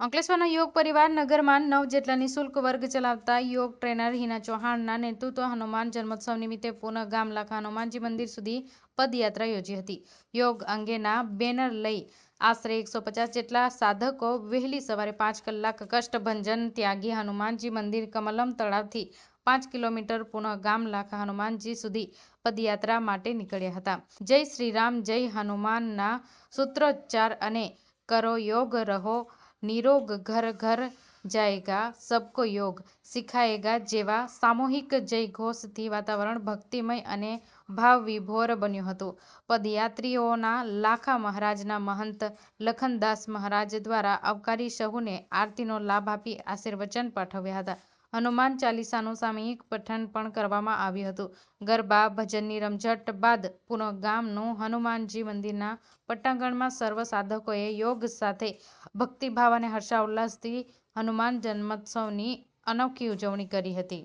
અંકલેશ્વરના યોગ પરિવાર નગરમાં નવ જેટલા નિઃશુલ્ક વર્ગ ચલાવતા યોગ ટ્રેનર હિના ચૌહાણના નેતૃત્વ હનુમાન જન્મોત્સવ નિમિત્તે પુનઃ ગામ લાખા હનુમાનજી મંદિર સુધી પદયાત્રા યોજી હતી. યોગ અંગેના બેનર લઈ આશરે એકસો જેટલા સાધકો વહેલી સવારે પાંચ કલાક કષ્ટભંજન ત્યાગી હનુમાનજી મંદિર કમલમ તળાવથી પાંચ કિલોમીટર પુનઃ ગામ લાખા હનુમાનજી સુધી પદયાત્રા માટે નીકળ્યા હતા. જય શ્રીરામ, જય હનુમાનના સૂત્રોચ્ચાર અને કરો યોગ રહો નિરોગ ઘર ઘર જાયેગા સબકો યોગ શીખાયેગા જેવા સામૂહિક જય ઘોષથી વાતાવરણ ભક્તિમય અને ભાવવિભોર બન્યું હતું પદયાત્રીઓના લાખા મહારાજના મહંત લખનદાસ મહારાજ દ્વારા આવકારી સહુને આરતીનો લાભ આપી આશીર્વચન પાઠવ્યા હતા। હનુમાન ચાલીસાનું સામૂહિક પઠન પણ કરવામાં આવ્યું હતું. ગરબા, ભજનની રમઝટ બાદ પુનઃ ગામનું હનુમાનજી મંદિરના પટાંગણમાં સર્વ સાધકોએ યોગ સાથે ભક્તિભાવ અને હર્ષાઉલ્લાસથી હનુમાન જન્મોત્સવની અનોખી ઉજવણી કરી હતી.